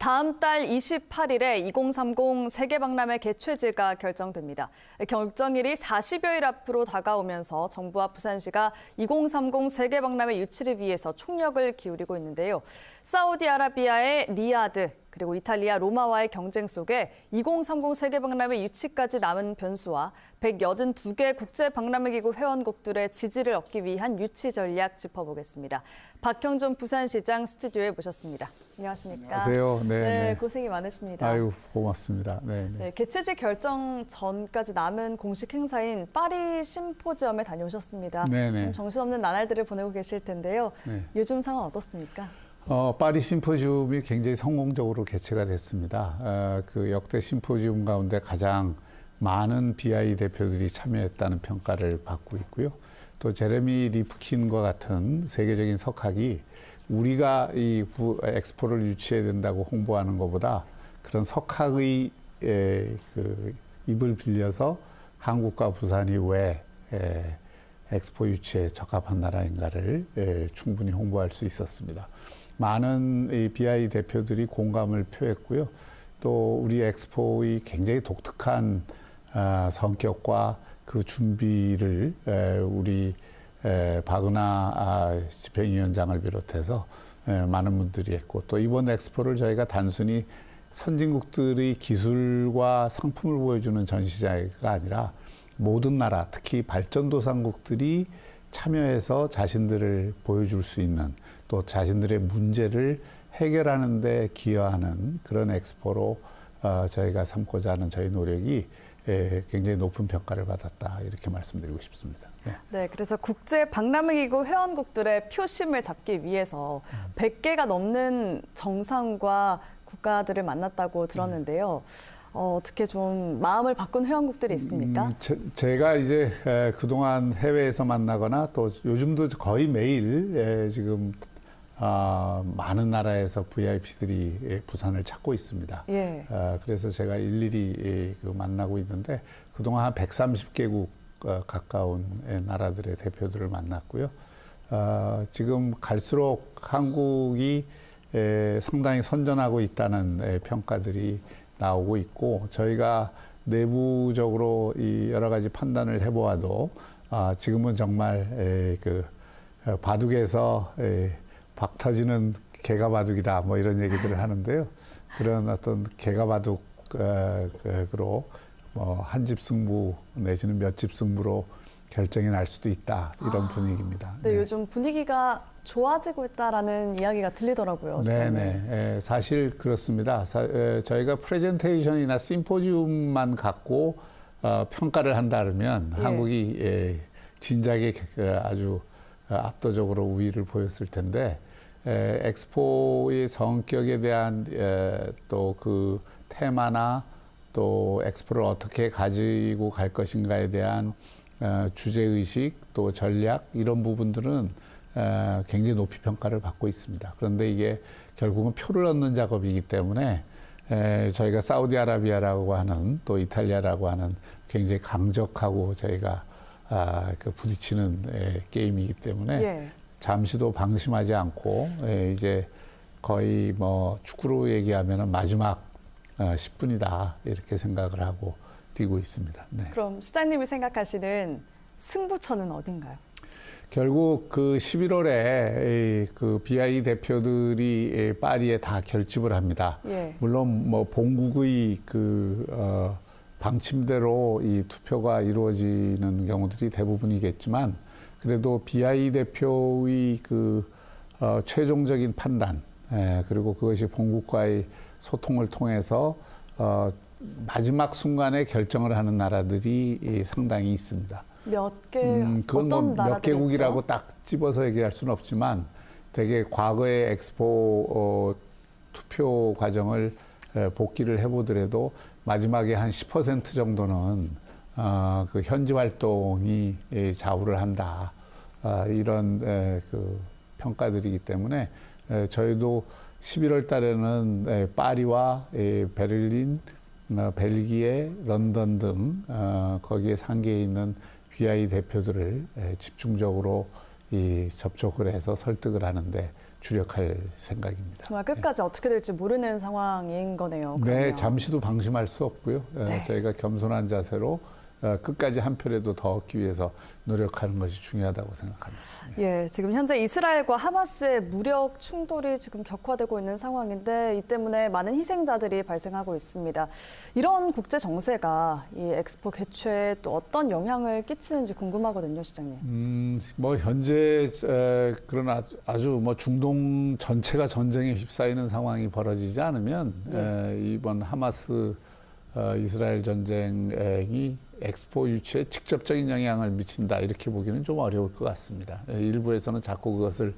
다음 달 28일에 2030 세계박람회 개최지가 결정됩니다. 결정일이 40여일 앞으로 다가오면서 정부와 부산시가 2030 세계박람회 유치를 위해서 총력을 기울이고 있는데요. 사우디아라비아의 리야드, 그리고 이탈리아 로마와의 경쟁 속에 2030 세계 박람회 유치까지 남은 변수와 182개 국제 박람회 기구 회원국들의 지지를 얻기 위한 유치 전략 짚어보겠습니다. 박형준 부산시장 스튜디오에 모셨습니다. 안녕하십니까? 안녕하세요. 네, 네, 네. 고생이 많으십니다. 아유 고맙습니다. 네, 네. 네, 개최지 결정 전까지 남은 공식 행사인 파리 심포지엄에 다녀오셨습니다. 네, 네. 좀 정신없는 나날들을 보내고 계실 텐데요. 네. 요즘 상황 어떻습니까? 어, 파리 심포지움이 굉장히 성공적으로 개최가 됐습니다. 어, 그 역대 심포지움 가운데 가장 많은 BI 대표들이 참여했다는 평가를 받고 있고요. 또 제레미 리프킨과 같은 세계적인 석학이 우리가 이 부- 엑스포를 유치해야 된다고 홍보하는 것보다 그런 석학의 에, 그 입을 빌려서 한국과 부산이 왜 에, 엑스포 유치에 적합한 나라인가를 에, 충분히 홍보할 수 있었습니다. 많은 이 BI 대표들이 공감을 표했고요. 또 우리 엑스포의 굉장히 독특한 아, 성격과 그 준비를 에, 우리 에, 박은하 아, 집행위원장을 비롯해서 에, 많은 분들이 했고 또 이번 엑스포를 저희가 단순히 선진국들의 기술과 상품을 보여주는 전시장가 아니라 모든 나라, 특히 발전도상국들이 참여해서 자신들을 보여줄 수 있는 또 자신들의 문제를 해결하는 데 기여하는 그런 엑스포로 어, 저희가 삼고자 하는 저희 노력이 에, 굉장히 높은 평가를 받았다 이렇게 말씀드리고 싶습니다. 네. 네, 그래서 국제 박람회기구 회원국들의 표심을 잡기 위해서 100개가 넘는 정상과 국가들을 만났다고 들었는데요. 어, 어떻게 좀 마음을 바꾼 회원국들이 있습니까? 음, 제, 제가 이제 에, 그동안 해외에서 만나거나 또 요즘도 거의 매일 에, 지금 아, 많은 나라에서 VIP들이 에, 부산을 찾고 있습니다. 예. 어, 그래서 제가 일일이 예, 그 만나고 있는데 그동안 한 130개국 어, 가까운 예, 나라들의 대표들을 만났고요. 어, 지금 갈수록 한국이 예, 상당히 선전하고 있다는 예, 평가들이 나오고 있고 저희가 내부적으로 이 여러 가지 판단을 해보아도 아, 지금은 정말 예, 그 어, 바둑에서 예, 박 터지는 개가 바둑이다 뭐 이런 얘기들을 하는데요. 그런 어떤 개가 바둑으로 뭐 한 집 승부 내지는 몇 집 승부로 결정이 날 수도 있다 이런 분위기입니다. 네, 요즘 분위기가 좋아지고 있다라는 이야기가 들리더라고요. 시장님. 네네. 예, 사실 그렇습니다. 사- 에, 저희가 프레젠테이션이나 심포지움만 갖고 어, 평가를 한다면 예. 한국이 예, 진작에 그 아주 어, 압도적으로 우위를 보였을 텐데 에, 엑스포의 성격에 대한 또 그 테마나 또 엑스포를 어떻게 가지고 갈 것인가에 대한 어, 주제 의식 또 전략 이런 부분들은 어, 굉장히 높이 평가를 받고 있습니다. 그런데 이게 결국은 표를 얻는 작업이기 때문에 에, 저희가 사우디아라비아라고 하는 또 이탈리아라고 하는 굉장히 강적하고 저희가 아, 그 부딪히는 에, 게임이기 때문에 예. 잠시도 방심하지 않고 예, 이제 거의 뭐 축구로 얘기하면 마지막 어, 10분이다 이렇게 생각을 하고 뛰고 있습니다. 네. 그럼 시장님이 생각하시는 승부처는 어딘가요? 결국 그 11월에 그 BI 대표들이 이 파리에 다 결집을 합니다. 예. 물론 뭐 본국의 그 어, 방침대로 이 투표가 이루어지는 경우들이 대부분이겠지만 그래도 BI 대표의 그 어, 최종적인 판단 예, 그리고 그것이 본국과의 소통을 통해서 어, 마지막 순간에 결정을 하는 나라들이 이 상당히 있습니다. 몇 개, 음, 그건 어떤 뭐몇 나라들이 개국이라고? 딱 집어서 얘기할 수는 없지만 되게 과거의 엑스포 어, 투표 과정을 에, 복기를 해보더라도 마지막에 한 10% 정도는 어, 그 현지 활동이 예, 좌우를 한다 아, 이런 에, 그 평가들이기 때문에 에, 저희도 11월 달에는 에, 파리와 에, 베를린, 어, 벨기에, 런던 등 어, 거기에 상계에 있는 BI 대표들을 에, 집중적으로 이 접촉을 해서 설득을 하는데 주력할 생각입니다. 정말 끝까지 어떻게 될지 모르는 상황인 거네요. 네, 그러면. 잠시도 방심할 수 없고요. 어, 네. 저희가 겸손한 자세로 어, 끝까지 한 표라도 더 얻기 위해서 노력하는 것이 중요하다고 생각합니다. 예, 지금 현재 이스라엘과 하마스의 무력 충돌이 지금 격화되고 있는 상황인데 이 때문에 많은 희생자들이 발생하고 있습니다. 이런 국제 정세가 이 엑스포 개최에 또 어떤 영향을 끼치는지 궁금하거든요, 시장님. 음, 뭐 현재 에, 그런 아주, 아주 뭐 중동 전체가 전쟁에 휩싸이는 상황이 벌어지지 않으면 에, 이번 하마스 어, 이스라엘 전쟁이 엑스포 유치에 직접적인 영향을 미친다 이렇게 보기는 좀 어려울 것 같습니다. 에, 일부에서는 자꾸 그것을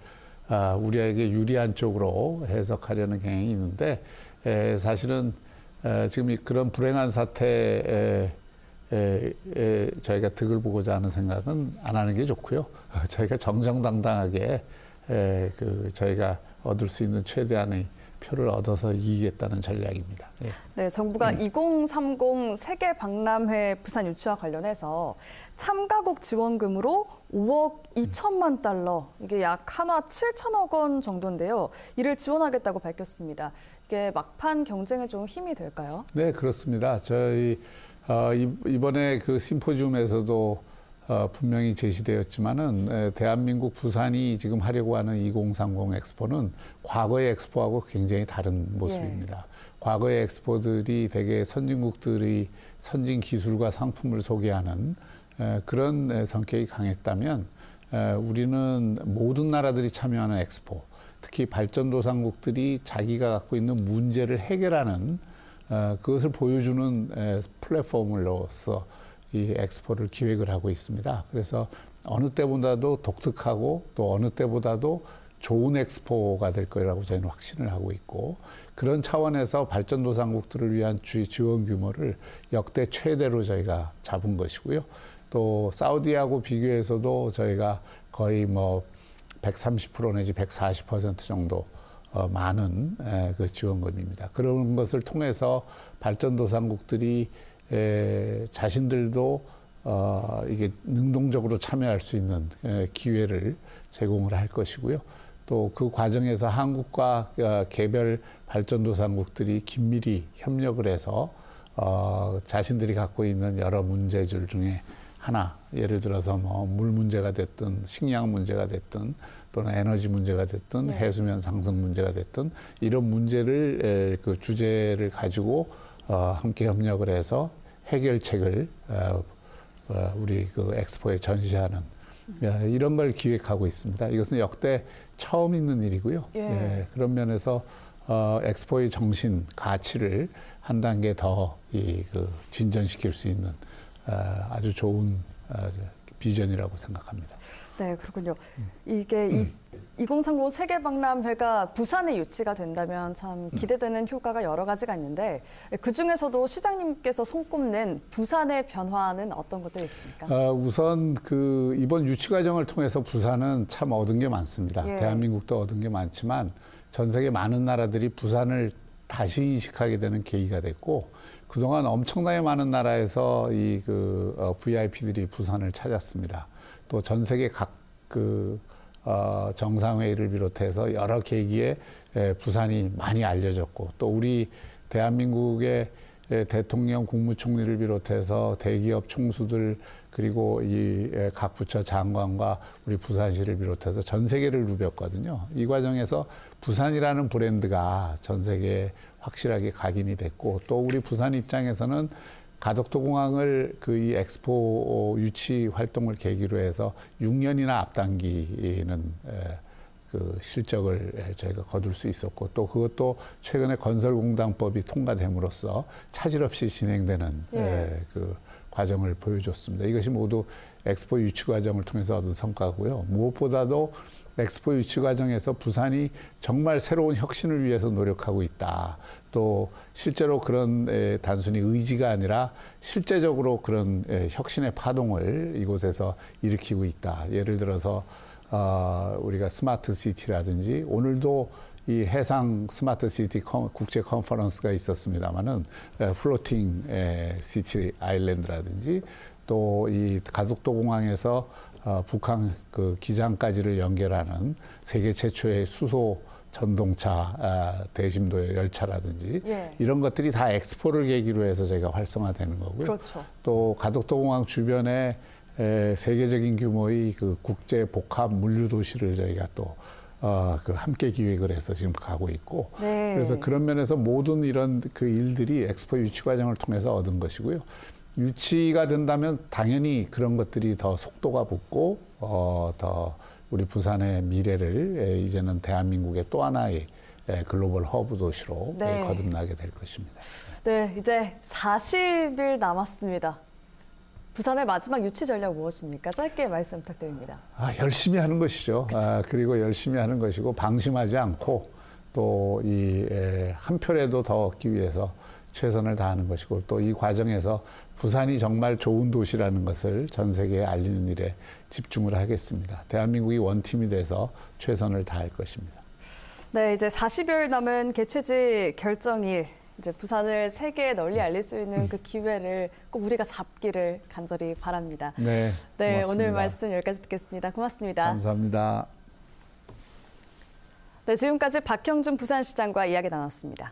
아, 우리에게 유리한 쪽으로 해석하려는 경향이 있는데 에, 사실은 에, 지금 이 그런 불행한 사태에 저희가 득을 보고자 하는 생각은 안 하는 게 좋고요. 저희가 정정당당하게 에, 그 저희가 얻을 수 있는 최대한의 표를 얻어서 이기겠다는 전략입니다. 예. 네, 정부가 2030 세계 박람회 부산 유치와 관련해서 참가국 지원금으로 5억 2천만 달러, 이게 약 한화 7천억 원 정도인데요. 이를 지원하겠다고 밝혔습니다. 이게 막판 경쟁에 좀 힘이 될까요? 네, 그렇습니다. 저희 어, 이- 이번에 그 심포지움에서도 어, 분명히 제시되었지만은 에, 대한민국 부산이 지금 하려고 하는 2030 엑스포는 과거의 엑스포하고 굉장히 다른 모습입니다. 과거의 엑스포들이 대개 선진국들의 선진 기술과 상품을 소개하는 에, 그런 에, 성격이 강했다면 에, 우리는 모든 나라들이 참여하는 엑스포, 특히 발전도상국들이 자기가 갖고 있는 문제를 해결하는 어, 그것을 보여주는 에, 플랫폼으로서 이 엑스포를 기획을 하고 있습니다. 그래서 어느 때보다도 독특하고 또 어느 때보다도 좋은 엑스포가 될 거라고 저희는 확신을 하고 있고 그런 차원에서 발전도상국들을 위한 주- 지원 규모를 역대 최대로 저희가 잡은 것이고요. 또 사우디하고 비교해서도 저희가 거의 뭐 130% 내지 140% 정도 어, 많은 에, 그 지원금입니다. 그런 것을 통해서 발전도상국들이 에, 자신들도 어, 이게 능동적으로 참여할 수 있는 에, 기회를 제공을 할 것이고요. 또 그 과정에서 한국과 어, 개별 발전도상국들이 긴밀히 협력을 해서 어, 자신들이 갖고 있는 여러 문제들 중에 하나 예를 들어서 뭐 물 문제가 됐든 식량 문제가 됐든 또는 에너지 문제가 됐든 네. 해수면 상승 문제가 됐든 이런 문제를 에, 그 주제를 가지고 어, 함께 협력을 해서 해결책을 어, 어, 우리 그 엑스포에 전시하는 예, 이런 걸 기획하고 있습니다. 이것은 역대 처음 있는 일이고요. 예. 예, 그런 면에서 어, 엑스포의 정신 가치를 한 단계 더 이 그 진전시킬 수 있는 어, 아주 좋은 어, 비전이라고 생각합니다. 네, 그렇군요. 이게 이2030 세계 박람회가 부산에 유치가 된다면 참 기대되는 효과가 여러 가지가 있는데 그 중에서도 시장님께서 손꼽는 부산의 변화는 어떤 것들이 있습니까? 어, 우선 그 이번 유치 과정을 통해서 부산은 참 얻은 게 많습니다. 예. 대한민국도 얻은 게 많지만 전 세계 많은 나라들이 부산을 다시 인식하게 되는 계기가 됐고 그동안 엄청나게 많은 나라에서 이 그 VIP들이 부산을 찾았습니다. 또 전 세계 각그 어, 정상회의를 비롯해서 여러 계기에 에, 부산이 많이 알려졌고 또 우리 대한민국의 에, 대통령 국무총리를 비롯해서 대기업 총수들 그리고 이 각 부처 장관과 우리 부산시를 비롯해서 전 세계를 누볐거든요. 이 과정에서 부산이라는 브랜드가 전 세계에 확실하게 각인이 됐고 또 우리 부산 입장에서는 가덕도 공항을 그 이 엑스포 유치 활동을 계기로 해서 6년이나 앞당기는 에, 그 실적을 저희가 거둘 수 있었고 또 그것도 최근에 건설공단법이 통과됨으로써 차질 없이 진행되는 예. 에, 그 과정을 보여줬습니다. 이것이 모두 엑스포 유치 과정을 통해서 얻은 성과고요. 무엇보다도 엑스포 유치 과정에서 부산이 정말 새로운 혁신을 위해서 노력하고 있다. 또 실제로 그런 에, 단순히 의지가 아니라 실제적으로 그런 에, 혁신의 파동을 이곳에서 일으키고 있다. 예를 들어서 어, 우리가 스마트 시티라든지 오늘도 이 해상 스마트 시티 컨- 국제 컨퍼런스가 있었습니다만은 플로팅 에, 시티 아일랜드라든지 또 이 가덕도 공항에서 어, 북한 그 기장까지를 연결하는 세계 최초의 수소 전동차 아, 대심도 열차라든지 예. 이런 것들이 다 엑스포를 계기로 해서 저희가 활성화되는 거고요. 그렇죠. 또 가덕도 공항 주변에 에, 세계적인 규모의 그 국제 복합 물류 도시를 저희가 또 어, 그 함께 기획을 해서 지금 가고 있고 네. 그래서 그런 면에서 모든 이런 그 일들이 엑스포 유치 과정을 통해서 얻은 것이고요. 유치가 된다면 당연히 그런 것들이 더 속도가 붙고 어, 더 우리 부산의 미래를 에, 이제는 대한민국의 또 하나의 에, 글로벌 허브 도시로 네. 에, 거듭나게 될 것입니다. 네, 이제 40일 남았습니다. 부산의 마지막 유치 전략 무엇입니까? 짧게 말씀 부탁드립니다. 아, 열심히 하는 것이죠. 아, 그리고 열심히 하는 것이고 방심하지 않고 또 이 한 표라도 더 얻기 위해서 최선을 다하는 것이고 또 이 과정에서 부산이 정말 좋은 도시라는 것을 전 세계에 알리는 일에 집중을 하겠습니다. 대한민국이 원팀이 돼서 최선을 다할 것입니다. 네, 이제 40여일 남은 개최지 결정일. 이제 부산을 세계에 널리 알릴 수 있는 그 기회를 꼭 우리가 잡기를 간절히 바랍니다. 네, 네, 고맙습니다. 오늘 말씀 여기까지 듣겠습니다. 고맙습니다. 감사합니다. 네, 지금까지 박형준 부산시장과 이야기 나눴습니다.